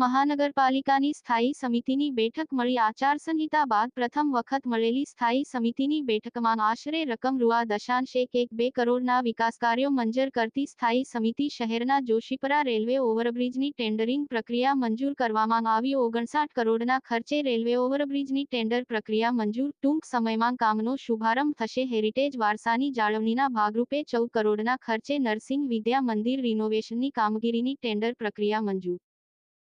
મહાનગરપાલિકાની સ્થાયી સમિતિની બેઠક મળી. આચારસંહિતા બાદ પ્રથમ વખત મળેલી સ્થાયી સમિતિની બેઠકમાં આશરે રકમ રૂઆ દશાંશ એક એક બે કરોડના વિકાસ કાર્યો મંજૂર કરતી સ્થાયી સમિતિ શહેરના જોશીપરા રેલવે ઓવરબ્રિજની ટેન્ડરિંગ પ્રક્રિયા મંજૂર કરવામાં આવી. ઓગણસાઠ કરોડના ખર્ચે રેલવે ઓવરબ્રિજની ટેન્ડર પ્રક્રિયા મંજૂર. ટૂંક સમયમાં કામનો શુભારંભ થશે. હેરિટેજ વારસાની જાળવણીના ભાગરૂપે ચૌદ કરોડના ખર્ચે નરસિંહ વિદ્યા મંદિર રિનોવેશનની કામગીરીની ટેન્ડર પ્રક્રિયા મંજૂર.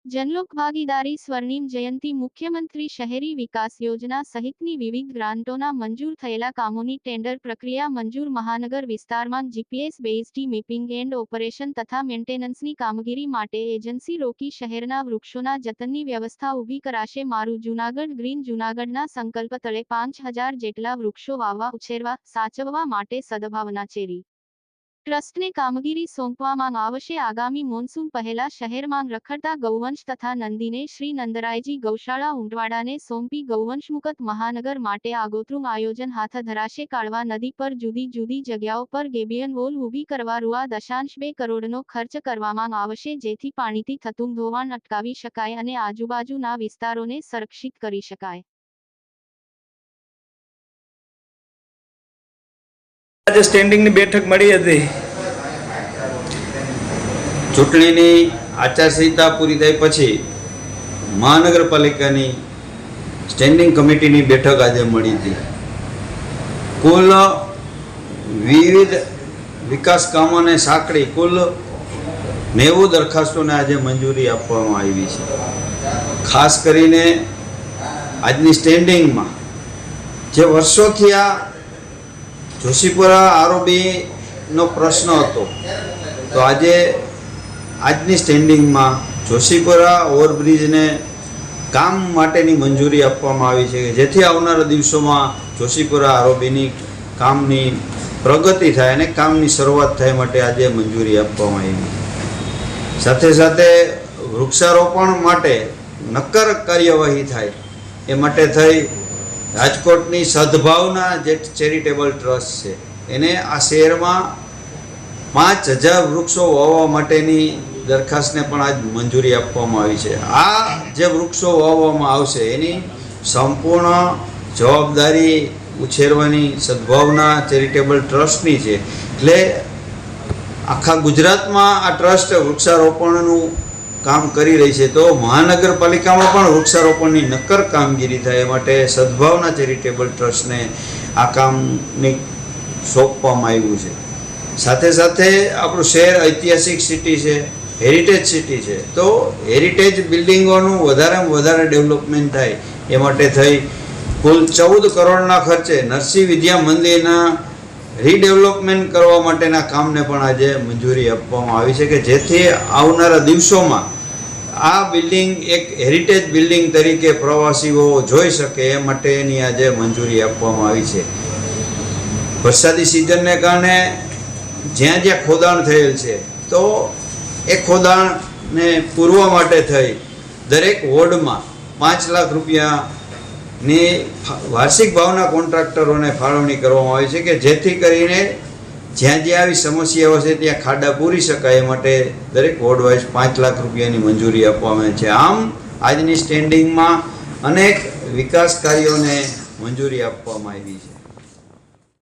જનલોક ભાગીદારી સ્વર્ણિમ જયંતી મુખ્યમંત્રી શહેરી વિકાસ યોજના સહિતની વિવિધ ગ્રાન્ટોના મંજૂર થયેલા કામોની ટેન્ડર પ્રક્રિયા મંજૂર મહાનગર વિસ્તારમાં GPS based mapping and operation તથા મેન્ટેનન્સની કામગીરી માટે એજન્સી રોકી શહેરના વૃક્ષોના જતનની વ્યવસ્થા ઊભી કરાશે. મારું જૂનાગઢ ગ્રીન જૂનાગઢના સંકલ્પ તળે પાંચ જેટલા વૃક્ષો વાવવા, ઉછેરવા, સાચવવા માટે સદભાવના ચેરી. ટ્રસ્ટને કામગીરી સોંપવામાં આવશે. આગામી મોન્સૂન પહેલા શહેરમાં રખડતા ગૌવંશ તથા નંદીને શ્રી નંદરાયજી ગૌશાળા ઉંટવાડાને સોંપી ગૌવંશમુક્ત મહાનગર માટે આગોતરું આયોજન હાથ ધરાશે. કાળવા નદી પર જુદી જુદી જગ્યાઓ પર ગેબિયન વોલ ઊભી કરવા રૂઆ દશાંશ બે કરોડનો ખર્ચ કરવામાં આવશે, જેથી પાણીથી થતું ધોવાણ અટકાવી શકાય અને આજુબાજુના વિસ્તારોને સંરક્ષિત કરી શકાય. આજે સ્ટેન્ડિંગની બેઠક મળી હતી. ચૂંટણીની આચારસંહિતા પૂરી થઈ પછી મહાનગરપાલિકાની સ્ટેન્ડિંગ કમિટીની બેઠક આજે મળી હતી. કુલ વિવિધ વિકાસ કામોને સાંકળી કુલ નેવું દરખાસ્તોને આજે મંજૂરી આપવામાં આવી છે. ખાસ કરીને આજની સ્ટેન્ડિંગમાં જે વર્ષોથી આ જોશીપુરા આરોબીનો પ્રશ્ન હતો. તો આજે, આજની સ્ટેન્ડિંગમાં જોશીપુરા ઓવરબ્રિજને કામ માટેની મંજૂરી આપવામાં આવી છે જેથી આવનારા દિવસોમાં જોશીપુરા આરોબીની કામની પ્રગતિ થાય અને કામની શરૂઆત થાય માટે આજે મંજૂરી આપવામાં આવી. સાથે સાથે વૃક્ષારોપણ માટે નક્કર કાર્યવાહી થાય એ માટે થઈ રાજકોટની સદભાવના જે ચેરિટેબલ ટ્રસ્ટ છે, એને આ શહેરમાં પાંચ હજાર વૃક્ષો વાવવા માટેની દરખાસ્તને પણ આજ મંજૂરી આપવામાં આવી છે. આ જે વૃક્ષો વાવવામાં આવશે, એની સંપૂર્ણ જવાબદારી ઉછેરવાની સદભાવના ચેરિટેબલ ટ્રસ્ટની છે. એટલે આખા ગુજરાતમાં આ ટ્રસ્ટ વૃક્ષારોપણનું કામ કરી રહી છે, તો મહાનગરપાલિકામાં પણ વૃક્ષારોપણની નક્કર કામગીરી થાય એ માટે સદભાવના ચેરિટેબલ ટ્રસ્ટને આ કામની સોંપવામાં આવ્યું છે. સાથે સાથે આપણું શહેર ઐતિહાસિક સિટી છે, હેરિટેજ સિટી છે, તો હેરિટેજ બિલ્ડિંગોનું વધારેમાં વધારે ડેવલપમેન્ટ થાય એ માટે થઈ કુલ ચૌદ કરોડના ખર્ચે નરસિંહ વિદ્યા મંદિરના રીડેવલપમેન્ટ કરવા માટેના કામને પણ આજે મંજૂરી આપવામાં આવી છે કે જેથી આવનારા દિવસોમાં આ બિલ્ડિંગ એક હેરિટેજ બિલ્ડિંગ તરીકે પ્રવાસીઓ જોઈ શકે એ માટેની આજે મંજૂરી આપવામાં આવી છે. વરસાદી સિઝનને કારણે જ્યાં જ્યાં ખોદાણ થયેલ છે, તો એ ખોદાણને પૂરવા માટે થઈ દરેક વોર્ડમાં પાંચ લાખ રૂપિયાની ફા- વાર્ષિક ભાવના કોન્ટ્રાક્ટરોને ફાળવણી કરવામાં આવે છે કે જેથી કરીને જ્યાં જ્યાં આવી સમસ્યાઓ છે ત્યાં ખાડા પૂરી શકાય એ માટે દરેક વોર્ડ વાઇઝ પાંચ લાખ રૂપિયાની મંજૂરી આપવામાં છે. આમ, આજની સ્ટેન્ડિંગમાં અનેક વિકાસ કાર્યોને મંજૂરી આપવામાં આવી છે.